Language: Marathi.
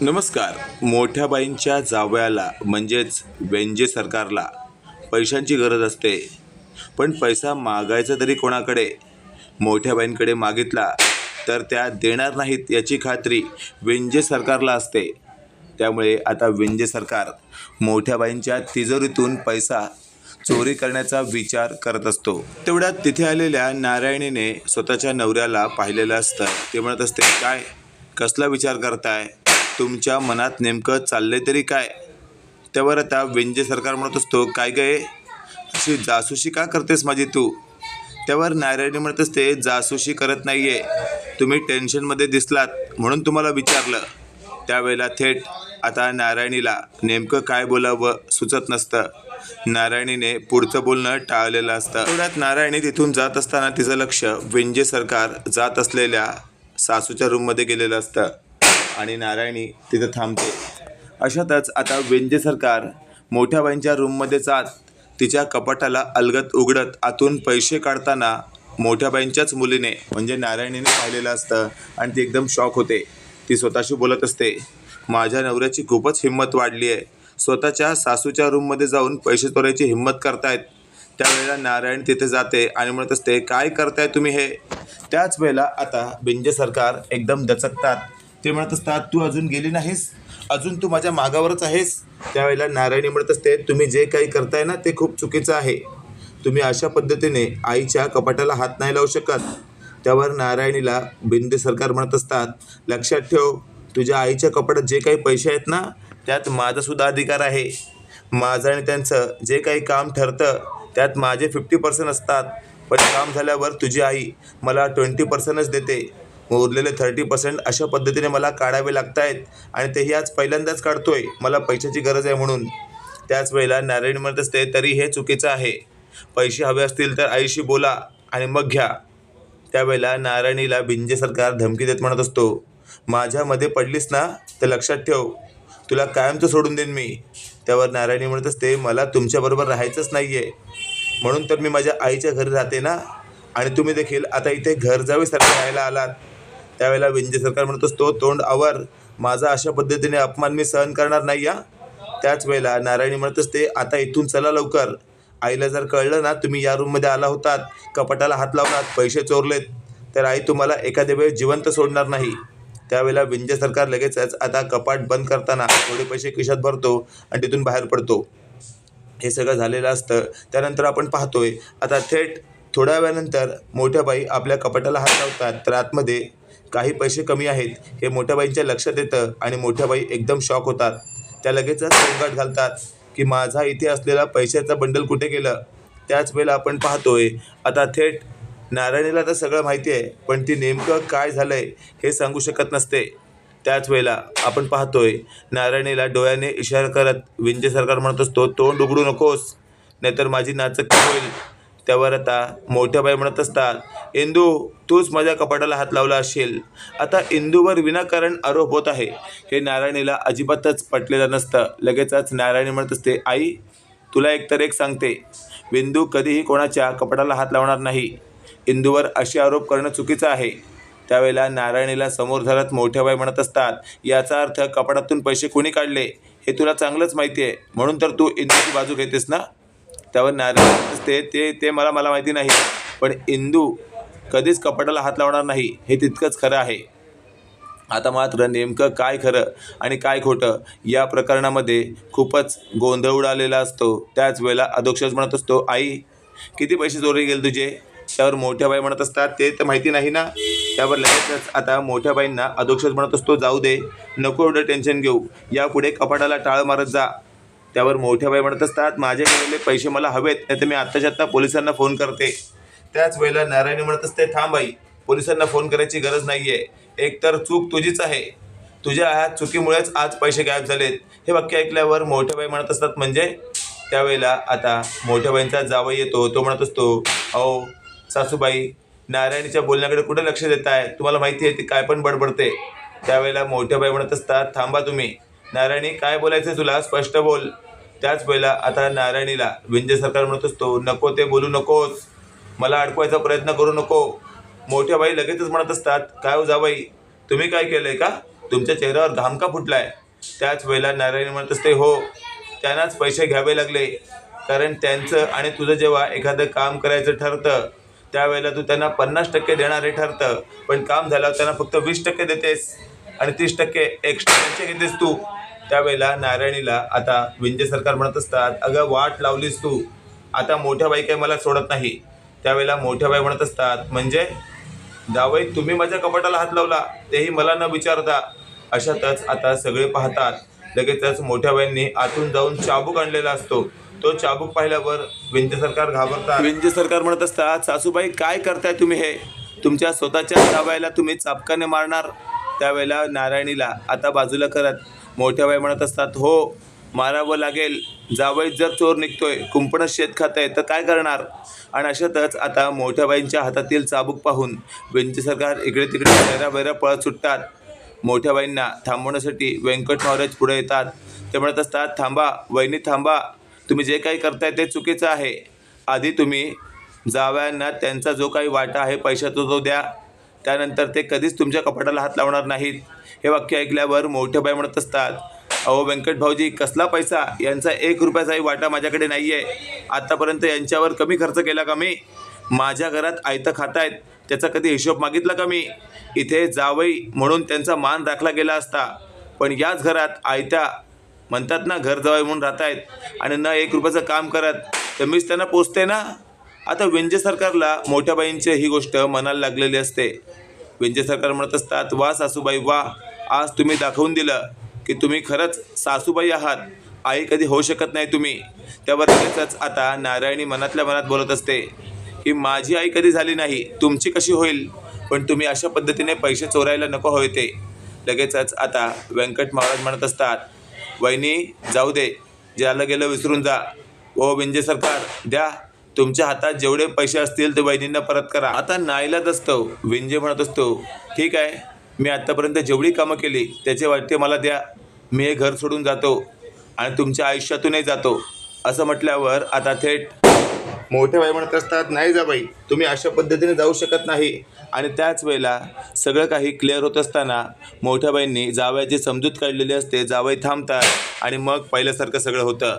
नमस्कार. मोठ्या बाईंच्या जावयाला म्हणजेच वेंजे सरकारला पैशांची गरज असते. पण पैसा मागायचा तरी कोणाकडे? मोठ्या बाईंकडे मागितला तर त्या देणार नाहीत याची खात्री वेंजे सरकारला असते. त्यामुळे आता वेंजे सरकार मोठ्या बाईंच्या तिजोरीतून पैसा चोरी करण्याचा विचार करत असतो. तेवढ्यात तिथे आलेल्या नारायणीने स्वतःच्या नवऱ्याला पाहिलेलं असतं. ते म्हणत असते काय? कसला विचार करताय? तुमच्या मनात नेमकं चाललंय तरी काय? त्यावर आता वेंजे सरकार म्हणत असतो काय काय अशी जासूशी का करतेस माझी तू? त्यावर नारायणी म्हणत असते जासूशी करत नाहीये. तुम्ही टेन्शनमध्ये दिसलात म्हणून तुम्हाला विचारलं. त्यावेळेला थेट आता नारायणीला नेमकं काय बोलावं सुचत नसतं. नारायणीने पुढचं बोलणं टाळलेलं असतं. तेवढ्यात नारायणी तिथून जात असताना तिचं लक्ष विंजे सरकार जात असलेल्या सासूच्या रूममध्ये गेलेलं असतं. आणि नारायणी तिथं थांबते. अशातच आता वेंजे सरकार मोठ्या बाईंच्या रूममध्ये जात तिच्या कपाटाला अलगत उघडत आतून पैसे काढताना मोठ्या बाईंच्याच मुलीने म्हणजे नारायणीने पाहिलेलं असतं आणि ती एकदम शॉक होते. ती स्वतःशी बोलत असते माझ्या नवऱ्याची खूपच हिंमत वाढली आहे. स्वतःच्या सासूच्या रूममध्ये जाऊन पैसे चोरायची हिंमत करतायत. त्यावेळेला नारायण तिथे जाते आणि म्हणत असते काय करताय तुम्ही हे? त्याच वेळेला आता बिंजे सरकार एकदम दचकतात. ते म्हणत असतात तू अजून गेली नाहीस. अजून तू माझ्या मागावरच आहेस. त्यावेळेला नारायणी म्हणत असते तुम्ही जे काही करताय ना ते खूप चुकीचं आहे. तुम्ही अशा पद्धतीने आईच्या कपाटाला हात नाही लावू शकत. त्यावर नारायणीला बिंदे सरकार म्हणत असतात लक्षात ठेव तुझ्या आईच्या कपाटात जे काही पैसे आहेत ना त्यात माझासुद्धा अधिकार आहे. माझं आणि त्यांचं जे काही काम ठरतं त्यात माझे फिफ्टी पर्सेंट असतात. पण काम झाल्यावर तुझी आई मला ट्वेंटी पर्सेंटच देते. उरलेले थर्टी पर्सेंट अशा पद्धतीने मला काढावे लागत आहेत आणि तेही आज पहिल्यांदाच काढतो आहे मला पैशाची गरज आहे म्हणून. त्याच वेळेला नारायण म्हणत असते तरी हे चुकीचं आहे. पैसे हवे असतील तर आईशी बोला आणि मग घ्या. त्यावेळेला नारायणीला बिंजे सरकार धमकी देत म्हणत असतो माझ्यामध्ये पडलीस ना तर लक्षात ठेव. तुला कायमचं सोडून देईन मी. त्यावर नारायणी म्हणत असते मला तुमच्याबरोबर राहायचंच नाही आहे म्हणून तर मी माझ्या आईच्या घरी राहते ना. आणि तुम्ही देखील आता इथे घर जावेसारखे राहायला आलात. त्यावेळेला विंजे सरकार म्हणत असतो तोंड आवर. माझा अशा पद्धतीने अपमान मी सहन करणार नाही या त्याच वेळेला नारायणी म्हणत असते आता इथून चला लवकर. आईला जर कळलं ना तुम्ही या रूममध्ये आला होतात. कपाटाला हात लावलात पैसे चोरलेत. तर आई तुम्हाला एखाद्या वेळेस जिवंत सोडणार नाही. त्यावेळेला विंजे सरकार लगेचच आता कपाट बंद करताना थोडे पैसे खिशात भरतो आणि तिथून बाहेर पडतो. हे सगळं झालेलं असतं. त्यानंतर आपण पाहतोय आता थेट थोड्या वेळानंतर मोठ्या बाई आपल्या कपाटाला हात लावतात तर आतमध्ये काही पैसे कमी आहेत हे मोठ्या बाईंच्या लक्षात येतं आणि मोठ्या बाई एकदम शॉक होतात. त्या लगेचच गोंगाट घालतात की माझा इथे असलेला पैशाचा बंडल कुठे गेलं? त्याच वेळेला आपण पाहतोय आता थेट नारायणीला तर सगळं माहिती आहे पण ती नेमकं काय झालं आहे हे सांगू शकत नसते. त्याच वेळेला आपण पाहतोय नारायणीला डोळ्याने इशारा करत विंजे सरकार म्हणत असतो तोंड उघडू नकोस नाहीतर माझी नाचक्की होईल. त्यावर आता मोठ्या बाई म्हणत असतात इंदू तूच माझ्या कपाटाला हात लावला असेल. आता इंदूवर विनाकारण आरोप होत आहे. हे नारायणीला अजिबातच पटलेलं नसतं. लगेचच नारायणी म्हणत असते आई तुला एकतर एक सांगते. बिंदू कधीही कोणाच्या कपाटाला हात लावणार नाही. इंदूवर असे आरोप करणं चुकीचं आहे. त्यावेळेला नारायणीला समोर धरत मोठ्या बाई म्हणत असतात याचा अर्थ कपाटातून पैसे कोणी काढले? हे तुला चांगलंच माहिती आहे. म्हणून तर तू इंदूची बाजू घेतेस ना? त्यावर नारायण असते ते ते मला मला माहिती नाही. पण इंदू कधीच कपाटाला हात लावणार नाही हे तितकंच खरं आहे. आता मात्र नेमकं काय खरं आणि काय खोटं या प्रकरणामध्ये खूपच गोंधळ उडालेला असतो. त्याच वेळेला अधोक्षज म्हणत असतो आई किती पैसे चोरी गेले तुझे? त्यावर मोठ्या बाई म्हणत असतात ते तर माहिती नाही ना. त्यावर लगेचच आता मोठ्या बाईंना अधोक्षज म्हणत असतो जाऊ दे नको एवढं टेन्शन घेऊ. यापुढे कपाटाला टाळ मारत जा. त्यावर मोठ्या बाई म्हणत असतात माझे गेलेले पैसे मला हवेत नाही तर मी आत्ताच्या आत्ता पोलिसांना फोन करते. त्याच वेळेला नारायणी म्हणत असते थांब बाई पोलिसांना फोन करायची गरज नाही आहे एकतर चूक तुझीच आहे. तुझ्या ह्या चुकीमुळेच आज पैसे गायब झालेत. हे वाक्य ऐकल्यावर मोठ्या बाई म्हणत असतात म्हणजे? त्यावेळेला आता मोठ्या बाईंचा जावई येतो तो म्हणत असतो अहो सासूबाई नारायणीच्या बोलण्याकडे कुठे लक्ष देत आहे तुम्हाला माहिती आहे ती काय पण बडबडते. त्यावेळेला मोठ्या बाई म्हणत असतात थांबा तुम्ही नारायणी काय बोलायचं तुला? स्पष्ट बोल. त्याच वेळेला आता नारायणीला विंजे सरकार म्हणत असतो नको ते बोलू नकोस. मला अडकवायचा प्रयत्न करू नको. मोठ्या बाई लगेचच म्हणत असतात काय हो जाबाई तुम्ही काय केलंय का? तुमच्या चेहऱ्यावर घाम का फुटलाय? त्याच वेळेला नारायणी म्हणत असते हो त्यांनाच पैसे घ्यावे लागले. कारण त्यांचं आणि तुझं जेव्हा एखादं काम करायचं ठरतं त्यावेळेला तू त्यांना पन्नास टक्के देणारे ठरतं. पण काम झाल्यावर त्यांना फक्त वीस टक्के देतेस आणि तीस टक्के एक्स्ट्रा त्यांचे घेतेस तू. त्यावेळेला नारायणीला आता विंजे सरकार म्हणत असतात अगं वाट लावलीस तू. आता मोठ्या बाई काही मला सोडत नाही. त्यावेळेला मोठ्या बाई म्हणत असतात म्हणजे? जावई तुम्ही माझ्या कपाटाला हात लावला. तेही मला न विचारता. अशातच आता सगळे पाहतात. लगेचच मोठ्या बाईंनी आतून जाऊन चाबूक आणलेला असतो. तो चाबूक पाहिल्यावर विंजे सरकार घाबरतात. विंजे सरकार म्हणत असतात सासूबाई काय करताय तुम्ही हे? तुमच्या स्वतःच्या जावयाला तुम्ही चापकाने मारणार. त्यावेळेला नारायणीला आता बाजूला करत मोठ्या बाई म्हणत असतात हो मारावं लागेल. जावई जर चोर निघतोय कुंपणच शेत खात आहे तर काय करणार? आणि अशातच आता मोठ्या बाईंच्या हातातील चाबूक पाहून वेंची सरकार इकडे तिकडे बैरा बैरा पळत सुटतात. मोठ्या बाईंना थांबवण्यासाठी व्यंकट महाराज पुढे येतात. ते म्हणत असतात थांबा वहिनी थांबा. तुम्ही जे काही करताय ते चुकीचं आहे. आधी तुम्ही जावयांना त्यांचा जो काही वाटा आहे पैशाचा तो द्या. त्यानंतर ते कधीच तुमच्या कपाटाला हात लावणार नाहीत. हे वाक्य ऐकल्यावर मोठे बाई म्हणत असतात अहो व्यंकट भाऊजी कसला पैसा? यांचा एक रुपयाचाही वाटा माझ्याकडे नाही आहे आत्तापर्यंत यांच्यावर कमी खर्च केला का मी? माझ्या घरात आयतं खातायत त्याचा कधी हिशोब मागितला का मी? इथे जावई म्हणून त्यांचा मान राखला गेला असता. पण याच घरात आयत्या म्हणतात ना घर जवळ म्हणून राहत आहेत आणि न एक रुपयाचं काम करत. तर मीच त्यांना पोचते ना? आता व्यंजे सरकारला मोठ्याबाईंची ही गोष्ट मनाला लागलेली असते. व्यंजे सरकार म्हणत असतात वा सासूबाई वा. आज तुम्ही दाखवून दिलं की तुम्ही खरंच सासूबाई आहात. आई कधी होऊ शकत नाही तुम्ही. त्यावर लगेचच आता नारायणी मनातल्या मनात बोलत असते की माझी आई कधी झाली नाही? तुमची कशी होईल? पण तुम्ही अशा पद्धतीने पैसे चोरायला नको होय ते. लगेचच आता व्यंकट महाराज म्हणत असतात वहिनी जाऊ दे. ज्याला गेलं विसरून जा. ओ विंजे सरकार द्या. तुमच्या हातात जेवढे पैसे असतील ते वहिनींना परत करा. आता नाईलाच असतो विंजे म्हणत असतो. ठीक आहे मी आत्तापर्यंत जेवढी कामं केली त्याचे वाटते मला द्या. मी हे घर सोडून जातो आणि तुमच्या आयुष्यातूनही जातो. असं म्हटल्यावर आता थेट मोठे बाई म्हणत असतात नाही जा बाई तुम्ही अशा पद्धतीने जाऊ शकत नाही. आणि त्याच वेळेला सगळं काही क्लिअर होत असताना मोठ्या बाईंनी जावयाची समजूत काढलेली असते जावई थांबतात आणि मग पहिल्यासारखं सगळं होतं.